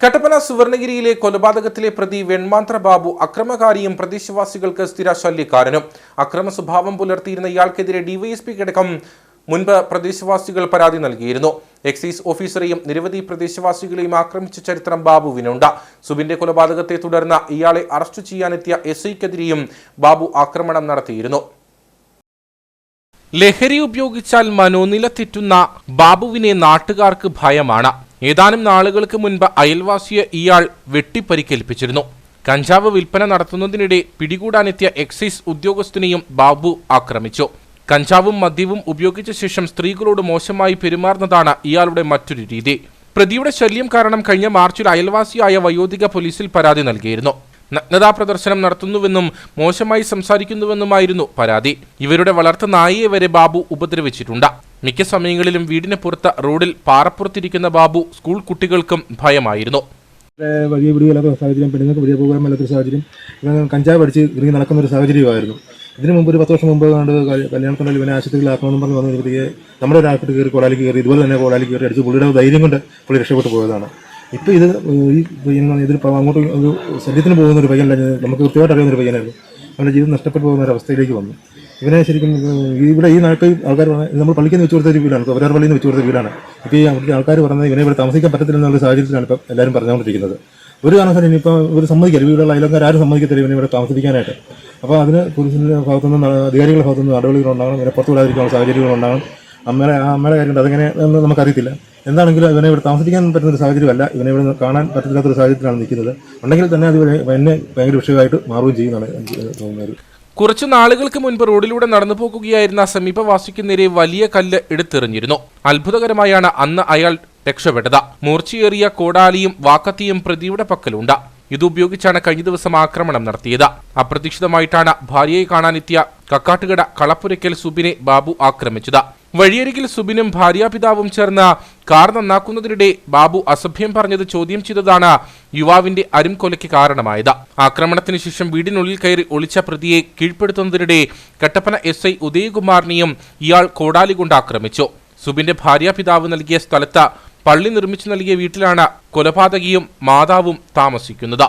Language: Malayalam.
കട്ടപ്പന സുവർണഗിരിയിലെ കൊലപാതകത്തിലെ പ്രതി വെൺമാന്ത്ര ബാബു അക്രമകാരിയും പ്രദേശവാസികൾക്ക് സ്ഥിര ശല്യക്കാരനും അക്രമ സ്വഭാവം പുലർത്തിയിരുന്ന ഇയാൾക്കെതിരെ ഡിവൈഎസ്പിക്കടക്കം മുൻപ് പ്രദേശവാസികൾ പരാതി നൽകിയിരുന്നു. എക്സൈസ് ഓഫീസറെയും നിരവധി പ്രദേശവാസികളെയും ആക്രമിച്ച ചരിത്രം ബാബുവിനുണ്ട്. സുബിന്റെ കൊലപാതകത്തെ തുടർന്ന് ഇയാളെ അറസ്റ്റ് ചെയ്യാനെത്തിയ എസ് ഐക്കെതിരെയും ബാബു ആക്രമണം നടത്തിയിരുന്നു. ലഹരി ഉപയോഗിച്ചാൽ മനോനില തെറ്റുന്ന ബാബുവിനെ നാട്ടുകാർക്ക് ഭയമാണ്. ഏതാനും നാളുകൾക്ക് മുൻപ് അയൽവാസിയെ ഇയാൾ വെട്ടിപ്പരിക്കേൽപ്പിച്ചിരുന്നു. കഞ്ചാവ് വിൽപ്പന നടത്തുന്നതിനിടെ പിടികൂടാനെത്തിയ എക്സൈസ് ഉദ്യോഗസ്ഥനെയും ബാബു ആക്രമിച്ചു. കഞ്ചാവും മദ്യവും ഉപയോഗിച്ച ശേഷം സ്ത്രീകളോട് മോശമായി പെരുമാറുന്നതാണ് ഇയാളുടെ മറ്റൊരു രീതി. പ്രതിയുടെ ശല്യം കാരണം കഴിഞ്ഞ മാർച്ചിൽ അയൽവാസിയായ വയോധിക പോലീസിൽ പരാതി നൽകിയിരുന്നു. നഗ്നതാ പ്രദർശനം നടത്തുന്നുവെന്നും മോശമായി സംസാരിക്കുന്നുവെന്നുമായിരുന്നു പരാതി. ഇവരുടെ വളർത്ത നായയെ വരെ ബാബു ഉപദ്രവിച്ചിട്ടുണ്ട്. മിക്ക സമയങ്ങളിലും വീടിന് പുറത്ത് റോഡിൽ പാറപ്പുറത്തിരിക്കുന്ന ബാബു സ്കൂൾ കുട്ടികൾക്കും ഭയമായിരുന്നു. വലിയ വീടുകളൊക്കെ സാഹചര്യം പെണ്ണുങ്ങൾക്ക് വലിയ പോകാൻ മേലാത്തൊരു സാഹചര്യം. കഞ്ചാവ് അടിച്ച് ഇറങ്ങി നടക്കുന്ന ഒരു സാഹചര്യമായിരുന്നു. ഇതിനു മുമ്പ് ഒരു പത്ത് വർഷം മുമ്പ് കണ്ട് കല്യാണത്തിനുള്ളിൽ ഇവനെ ആശുപത്രിയിലാക്കണമെന്ന് പറഞ്ഞ് വന്ന വ്യക്തിയെ നമ്മുടെ ഒരു ആശുപത്രി കയറി കോടാലിക്ക് കയറി ഇതുപോലെ തന്നെ കോടാലിക്ക് കയറി അടിച്ച് പുള്ളിയുടെ ധൈര്യം കൊണ്ട് പുള്ളി രക്ഷപ്പെട്ടു പോയതാണ്. ഇപ്പോൾ ഇത് ഈ പയ്യൻ ഇതിൽ അങ്ങോട്ട് ഒരു ശല്യത്തിന് പോകുന്ന ഒരു പയ്യനല്ല നമുക്ക് കൃത്യമായിട്ട് അറിയുന്ന ഒരു പയ്യനായിരുന്നു. അവന്റെ ജീവിതം നഷ്ടപ്പെട്ടു പോകുന്ന ഒരു അവസ്ഥയിലേക്ക് വന്നു. ഇവനെ ശരിക്കും ഇവിടെ ഈ നാട്ടിൽ ആൾക്കാർ പറഞ്ഞാൽ നമ്മൾ പള്ളിക്ക് വെച്ച് കൊടുത്ത ഒരു വീടാണ് അവരാർ പള്ളിയിൽ നിന്ന് വെച്ച് കൊടുത്ത വീടാണ്. ഇപ്പോൾ ഈ അവിടുത്തെ ആൾക്കാർ പറഞ്ഞത് ഇവനെ ഇവിടെ താമസിക്കാൻ പറ്റത്തില്ല എന്നുള്ള സാഹചര്യത്തിലാണ് ഇപ്പം എല്ലാവരും പറഞ്ഞുകൊണ്ടിരിക്കുന്നത്. ഒരു കാരണവശാലും ഇനിയിപ്പോൾ ഇവർ സമ്മതിക്കില്ല വീടുള്ള അയലക്കാർ ആരും സമ്മതിക്കത്തില്ല ഇവനെ ഇവിടെ താമസിക്കാനായിട്ട് അപ്പോൾ അതിന് പോലീസിന്റെ ഭാഗത്തുനിന്ന് അധികാരികളുടെ ഭാഗത്തുനിന്ന് നടപടികൾ ഉണ്ടാകണം ഇവരെ പുറത്തു വിടാതിരിക്കാനുള്ള സാഹചര്യങ്ങൾ ഉണ്ടാകണം. അമ്മയുടെ ആ അമ്മയുടെ കാര്യമുണ്ട് അതെങ്ങനെ എന്ന് നമുക്കറിയത്തില്ല. എന്താണെങ്കിലും ഇവനെ ഇവിടെ താമസിക്കാൻ പറ്റുന്ന ഒരു സാഹചര്യമല്ല ഇവനെ ഇവിടെ കാണാൻ പറ്റില്ലാത്തൊരു സാഹചര്യത്തിലാണ് നിൽക്കുന്നത്. ഉണ്ടെങ്കിൽ തന്നെ അത് എന്നെ ഭയങ്കര വിഷയമായിട്ട് മാറുകയും ചെയ്യുന്നതാണ് എനിക്ക് തോന്നുന്നത്. കുറച്ചു നാളുകൾക്ക് മുൻപ് റോഡിലൂടെ നടന്നു പോകുകയായിരുന്ന സമീപവാസിക്ക് നേരെ വലിയ കല്ല് എടുത്തെറിഞ്ഞിരുന്നു. അത്ഭുതകരമായാണ് അന്ന് അയാൾ രക്ഷപ്പെട്ടത്. മൂർച്ചയേറിയ കോടാലിയും വാക്കത്തിയും പ്രതിയുടെ പക്കലുണ്ട്. ഇതുപയോഗിച്ചാണ് കഴിഞ്ഞ ദിവസം ആക്രമണം നടത്തിയത്. അപ്രതീക്ഷിതമായിട്ടാണ് ഭാര്യയെ കാണാനെത്തിയ കക്കാട്ടുകട കളപ്പുരയ്ക്കൽ സുബിനെ ബാബു ആക്രമിച്ചത്. വഴിയരികിൽ സുബിനും ഭാര്യാപിതാവും ചേർന്ന് കാർ നന്നാക്കുന്നതിനിടെ ബാബു അസഭ്യം പറഞ്ഞത് ചോദ്യം ചെയ്തതാണ് യുവാവിന്റെ അരുംകൊലയ്ക്ക് കാരണമായത്. ആക്രമണത്തിന് ശേഷം വീടിനുള്ളിൽ കയറി ഒളിച്ച പ്രതിയെ കീഴ്പ്പെടുത്തുന്നതിനിടെ കട്ടപ്പന എസ് ഐ ഉദയകുമാറിനെയും ഇയാൾ കോടാലി കൊണ്ട് ആക്രമിച്ചു. സുബിന്റെ ഭാര്യാപിതാവ് നൽകിയ സ്ഥലത്ത് പള്ളി നിർമ്മിച്ചു നൽകിയ വീട്ടിലാണ് കൊലപാതകിയും മാതാവും താമസിക്കുന്നത്.